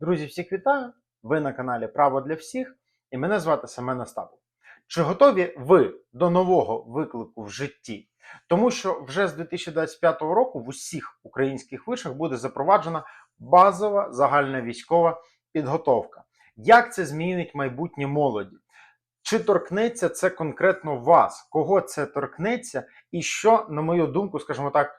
Друзі, всіх вітаю! Ви на каналі Право для всіх і мене звати Семен Остапов. Чи готові ви до нового виклику в житті? Тому що вже з 2025 року в усіх українських вишах буде запроваджена базова загальна військова підготовка. Як це змінить майбутнє молоді? Чи торкнеться це конкретно вас? Кого це торкнеться? І що, на мою думку, скажімо так,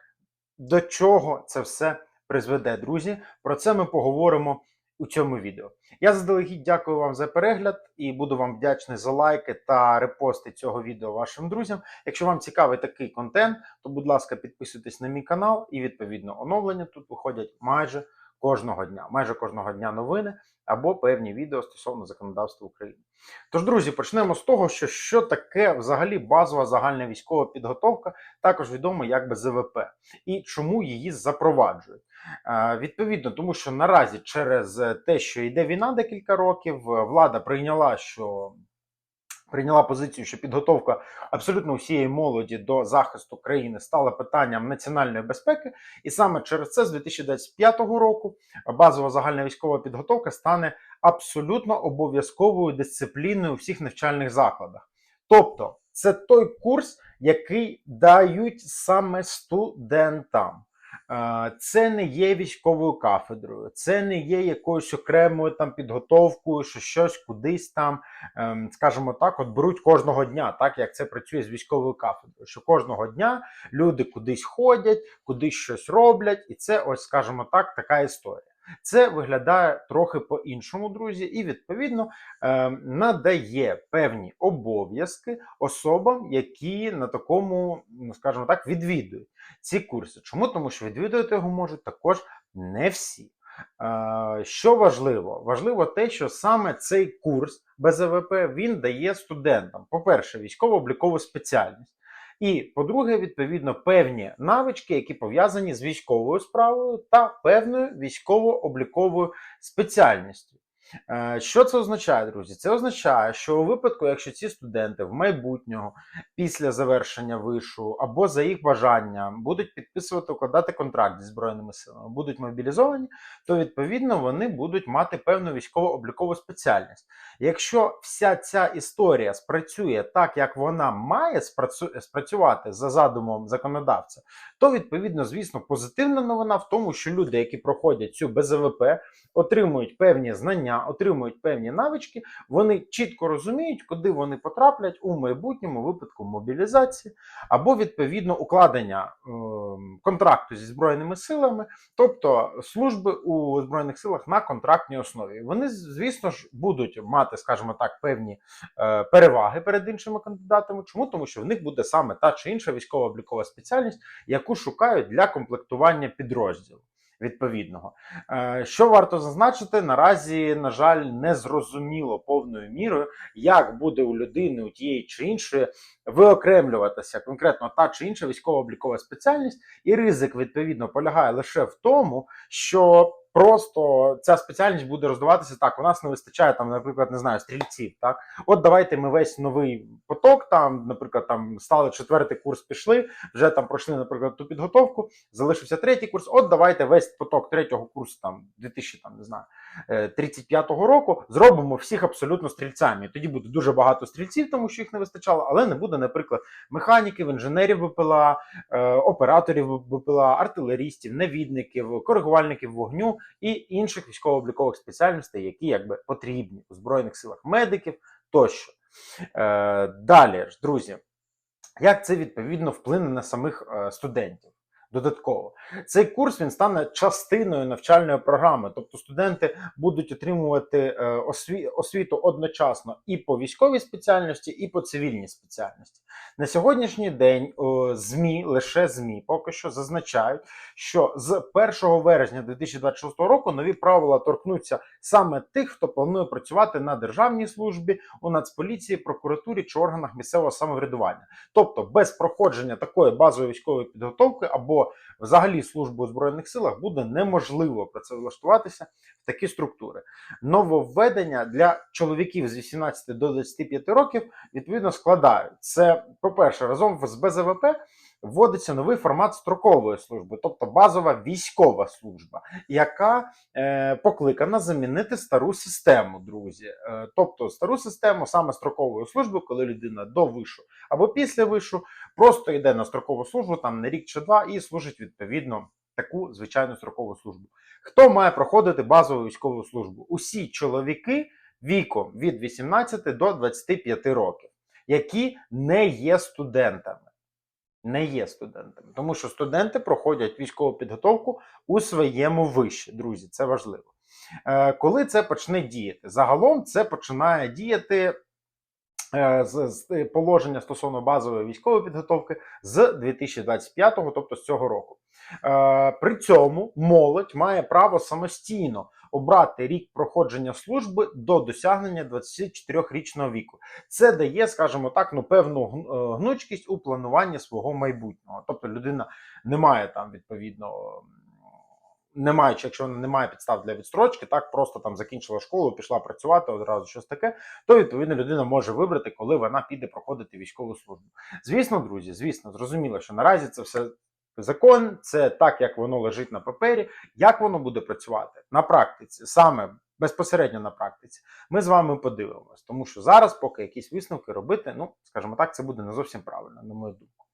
до чого це все призведе, друзі? Про це ми поговоримо у цьому відео. Я заздалегідь дякую вам за перегляд і буду вам вдячний за лайки та репости цього відео вашим друзям. Якщо вам цікавий такий контент, то будь ласка, підписуйтесь на мій канал і відповідно оновлення тут виходять майже кожного дня. Майже кожного дня новини або певні відео стосовно законодавства України. Тож, друзі, почнемо з того, що що таке взагалі базова загальна військова підготовка, також відомо як би ЗВП, і чому її запроваджують. Е, Відповідно, тому що наразі через те, що йде війна декілька років, влада прийняла, що прийняла позицію, що підготовка абсолютно усієї молоді до захисту країни стала питанням національної безпеки, і саме через це з 2025 року базова загальна військова підготовка стане абсолютно обов'язковою дисципліною у всіх навчальних закладах. Тобто, це той курс, який дають саме студентам. Це не є військовою кафедрою, це не є якоюсь окремою там підготовкою, що щось кудись там, ем, скажімо так, от беруть кожного дня, так як це працює з військовою кафедрою. Що кожного дня люди кудись ходять, кудись щось роблять, і це, ось, скажімо так, така історія. Це виглядає трохи по-іншому, друзі, і відповідно ем, надає певні обов'язки особам, які на такому, ну скажімо так, відвідують ці курси. Чому? Тому що відвідувати його можуть також не всі. Е, Що важливо? Важливо те, що саме цей курс БЗВП він дає студентам, по-перше, військово-облікову спеціальність. І, по-друге, відповідно, певні навички, які пов'язані з військовою справою та певною військово-обліковою спеціальністю. Е, Що це означає, друзі? Це означає, що у випадку, якщо ці студенти в майбутнього, після завершення вишу або за їх бажанням будуть підписувати, укладати контракт зі збройними силами, будуть мобілізовані, то відповідно вони будуть мати певну військово-облікову спеціальність. Якщо вся ця історія спрацює так, як вона має спрацювати за задумом законодавця, то відповідно, звісно, позитивна новина в тому, що люди, які проходять цю БЗВП, отримують певні знання, отримують певні навички, вони чітко розуміють, куди вони потраплять у майбутньому випадку мобілізації або відповідно укладення ем, контракту зі збройними силами, тобто служби у збройних силах на контрактній основі. Вони, звісно ж, будуть мати, скажімо так, певні е, переваги перед іншими кандидатами. Чому? Тому що в них буде саме та чи інша військово-облікова спеціальність, яку шукають для комплектування підрозділу. Відповідного, Е, що варто зазначити, наразі, на жаль, не зрозуміло повною мірою, як буде у людини у тієї чи іншої виокремлюватися конкретно та чи інша військово-облікова спеціальність, і ризик відповідно полягає лише в тому, що просто ця спеціальність буде роздаватися так. У нас не вистачає там, наприклад, не знаю, стрільців. Так, от давайте ми весь новий поток, там, наприклад, там стали четвертий курс, пішли, вже там пройшли, наприклад, ту підготовку, залишився третій курс. От давайте весь поток третього курсу, там 2000, там не знаю, е, 35-го року зробимо всіх абсолютно стрільцями. Тоді буде дуже багато стрільців, тому що їх не вистачало, але не буде, наприклад, механіків, інженерів БПЛА, е, операторів БПЛА, артилерістів, навідників, коригувальників вогню і інших військово-облікових спеціальностей, які якби потрібні у збройних силах медиків тощо. Е, Далі ж, друзі, як це відповідно вплине на самих е, студентів? Додатково цей курс він стане частиною навчальної програми, тобто студенти будуть отримувати е, осві- освіту одночасно і по військовій спеціальності, і по цивільній спеціальності. На сьогоднішній день о, ЗМІ, лише ЗМІ, поки що зазначають, що з 1 вересня 2026 року нові правила торкнуться саме тих, хто планує працювати на державній службі, у Нацполіції, прокуратурі чи органах місцевого самоврядування. Тобто, без проходження такої базової військової підготовки або взагалі служби у збройних силах буде неможливо працевлаштуватися в такі структури. Нововведення для чоловіків з 18 до 25 років відповідно складають це, по-перше, разом з БЗВП вводиться новий формат строкової служби, тобто базова військова служба, яка е, покликана замінити стару систему, друзі. Е, тобто стару систему саме строкової служби, коли людина до вишу або після вишу просто йде на строкову службу там на рік чи два і служить відповідно таку звичайну строкову службу. Хто має проходити базову військову службу? Усі чоловіки віком від 18 до 25 років, які не є студентами. Не є студентами, тому що студенти проходять військову підготовку у своєму виші, друзі, це важливо. Е, коли це почне діяти? Загалом це починає діяти е, з, з положення стосовно базової військової підготовки з 2025, тобто з цього року. Е, При цьому молодь має право самостійно обрати рік проходження служби до досягнення 24-річного віку. Це дає, скажімо так, ну певну е, гнучкість у плануванні свого майбутнього. Тобто людина не має там відповідно. Не маючи, якщо вона не має підстав для відстрочки, так просто там закінчила школу, пішла працювати одразу щось таке, то відповідно людина може вибрати, коли вона піде проходити військову службу. Звісно, друзі, звісно, зрозуміло, що наразі це все закон, це так, як воно лежить на папері. Як воно буде працювати на практиці, саме безпосередньо на практиці, ми з вами подивимось, тому що зараз, поки якісь висновки робити, ну скажімо так, це буде не зовсім правильно, на мою думку.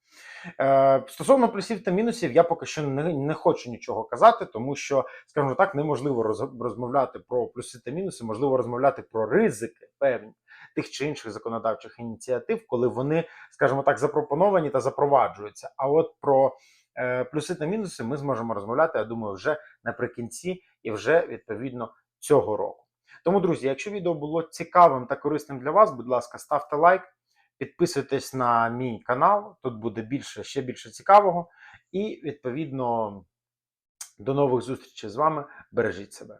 Е, стосовно плюсів та мінусів, я поки що не, не хочу нічого казати, тому що, скажімо так, неможливо роз- розмовляти про плюси та мінуси, можливо розмовляти про ризики певні тих чи інших законодавчих ініціатив, коли вони, скажімо так, запропоновані та запроваджуються. А от про плюси та мінуси ми зможемо розмовляти, я думаю, вже наприкінці і вже відповідно цього року. Тому, друзі, якщо відео було цікавим та корисним для вас, будь ласка, ставте лайк, підписуйтесь на мій канал, тут буде більше, ще більше цікавого. І відповідно до нових зустрічей з вами. Бережіть себе.